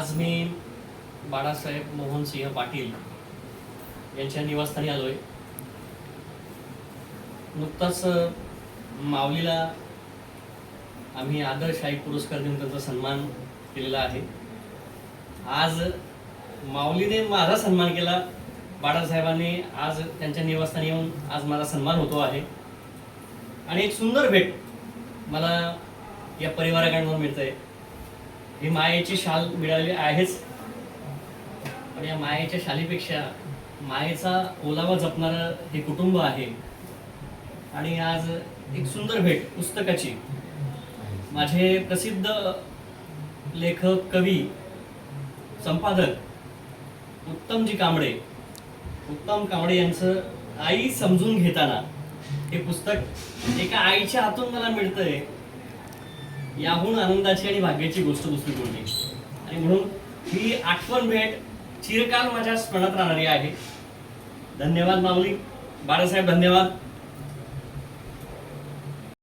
आज मी बाळासाहेब मोहनसिंह पाटील यांच्या निवासस्थानी आलोय. नुकताच माऊलीला आम्ही आदर्श आई पुरस्कार देऊन त्यांचा सन्मान केलेला आहे. आज माऊलीने माझा सन्मान केला. बाळासाहेबांनी आज त्यांच्या निवासस्थानी येऊन आज माझा सन्मान होतो आहे. आणि एक सुंदर भेट मला या परिवाराकडून मिळतंय. ही मायेची शाल मिळाली आहेच. पण या मायेच्या शालीपेक्षा मायेचा ओलावा जपणारं हे कुटुंब आहे. आणि आज एक सुंदर भेट पुस्तकाची. माझे प्रसिद्ध लेखक कवी संपादक उत्तमजी कांबळे. उत्तम कांबळे यांचं आई समजून घेताना हे पुस्तक एका आईच्या हातून मला मिळतंय. याहून आनंदाची आणि भाग्याची गोष्ट दुसरी कोणती? आणि म्हणून ही आठवण भेट चिरकाल माझ्या स्मरणात राहणारी आहे. धन्यवाद माऊली. बाळासाहेब धन्यवाद.